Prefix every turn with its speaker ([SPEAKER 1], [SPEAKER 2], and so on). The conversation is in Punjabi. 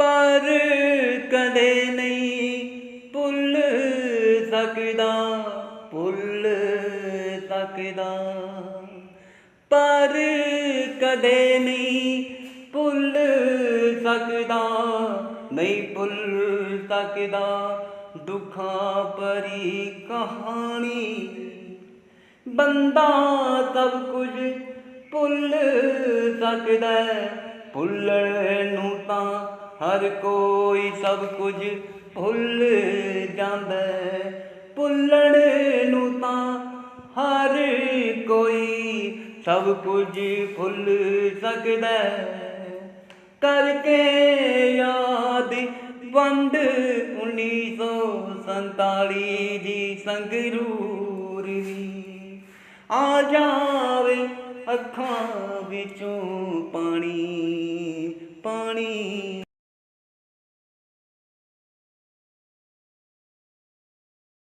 [SPEAKER 1] ਪਰ ਕਦੇ ਨਹੀਂ ਭੁੱਲ ਸਕਦਾ ਭੁੱਲ ਸਕਦਾ ਪਰ ਕਦੇ ਨਹੀਂ ਭੁੱਲ ਸਕਦਾ, ਨਹੀਂ ਭੁੱਲ ਸਕਦਾ ਦੁੱਖਾਂ ਭਰੀ ਕਹਾਣੀ, ਬੰਦਾ ਸਭ ਕੁਝ ਭੁੱਲ ਸਕਦਾ ਹੈ। ਭੁੱਲਣ ਹਰ ਕੋਈ ਸਭ ਕੁਝ ਭੁੱਲ ਜਾਂਦਾ ਭੁੱਲਣ ਨੂੰ ਤਾਂ ਹਰ ਕੋਈ ਸਭ ਕੁਝ ਭੁੱਲ ਸਕਦਾ ਕਰਕੇ ਯਾਦ ਵੰਡ 1947 ਦੀ ਸੰਗਰੂਰ ਵੀ ਆ ਜਾਵੇ ਅੱਖਾਂ ਵਿੱਚੋਂ ਪਾਣੀ ਪਾਣੀ